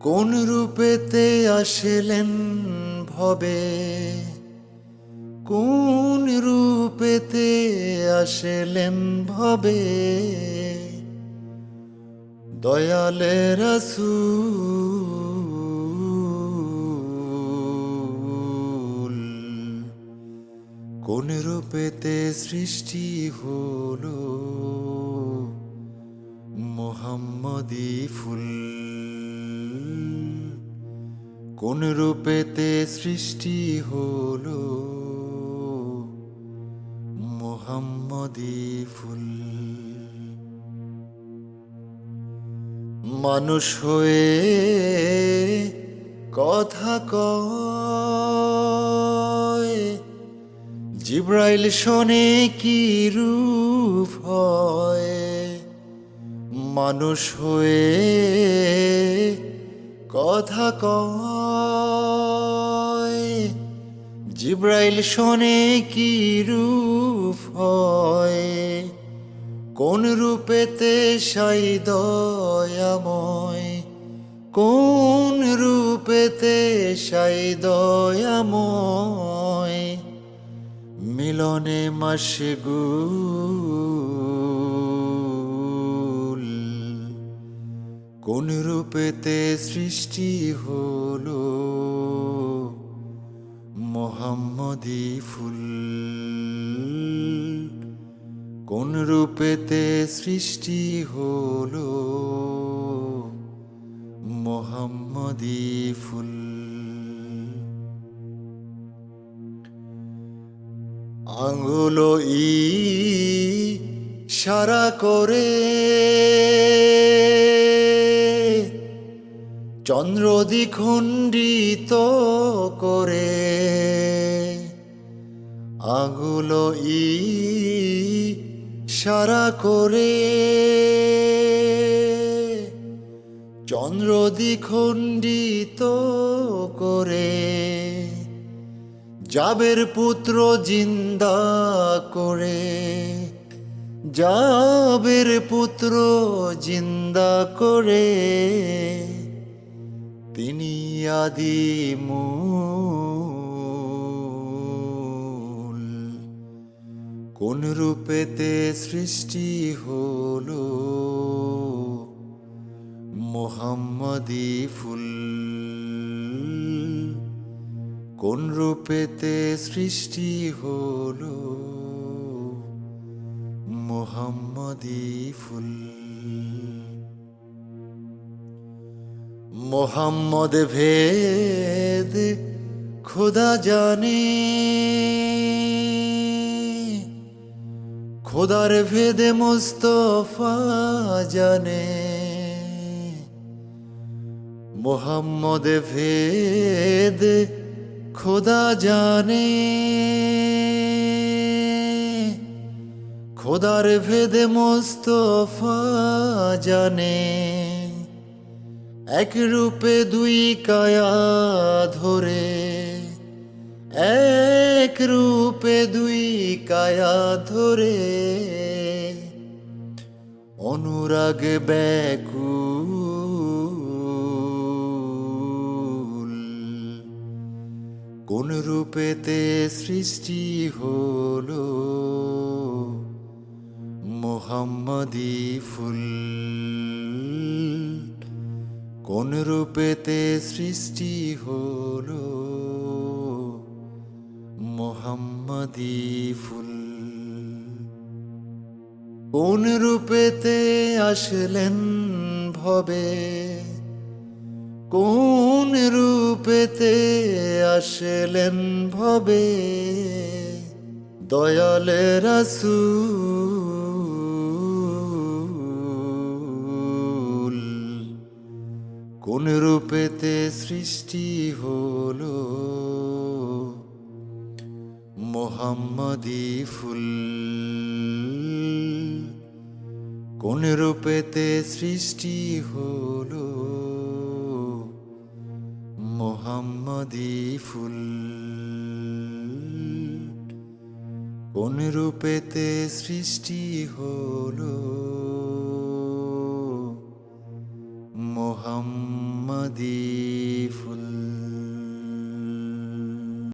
কোন রূপেতে আসলেন ভবে? কোন রূপেতে আসলেন ভবে? দয়ালের রাসূল, কোন রূপেতে সৃষ্টি হলো? মোহাম্মদি ফুল কোন রূপেতে সৃষ্টি হলো? মোহাম্মদি ফুল। মানুষ হয়ে কথা কয়, জিব্রাইল শোনে কি রূপ হয়? মানুষ হয়ে কথা কয়। জিব্রাইল শোনে কি রূপ হয়? কোন রূপেতে সাই দয়াময়? কোন রূপেতে সাই দয়াময়? মিলনে মাসগুল কোন রূপেতে সৃষ্টি হলো? মোহাম্মদি ফুল কোন রূপেতে সৃষ্টি হলো? মোহাম্মদি ফুল আঙ্গুলো ই সারা করে চন্দ্র দ্বিখণ্ডিত করে। আগুলো ই সারা করে। চন্দ্র দ্বিখণ্ডিত করে। জাবের পুত্র জিন্দা করে। জাবের পুত্র জিন্দা করে। তিনি আদি মূল কোন রূপেতে সৃষ্টি হলো? মোহাম্মদি ফুল। কোন রূপেতে সৃষ্টি হলো? মোহাম্মদি ফুল। মোহাম্মদ ভেদ খোদা জানে। খোদার ভেদে মুস্তফা জানে। মোহাম্মদ ভেদ খোদা জানে। খোদার ভেদে মুস্তফা জানে। এক রূপে দুই কায়া ধরে। এক রূপে দুই কায়া ধরে অনুরাগ ব্যাকুল। কোন রূপেতে সৃষ্টি হলো মোহাম্মদি ফুল? কোন রূপেতে সৃষ্টি হলো মোহাম্মদি ফুল। কোন রূপেতে আসলেন ভবে? কোন রূপেতে আসলেন ভবে? দয়ালের রাসূল। কোন রূপেতে সৃষ্টি হলো? মোহাম্মদি ফুল। কোন রূপেতে সৃষ্টি হলো? মোহাম্মদি ফুল। কোন রূপেতে সৃষ্টি হলো? মোহাম্মদ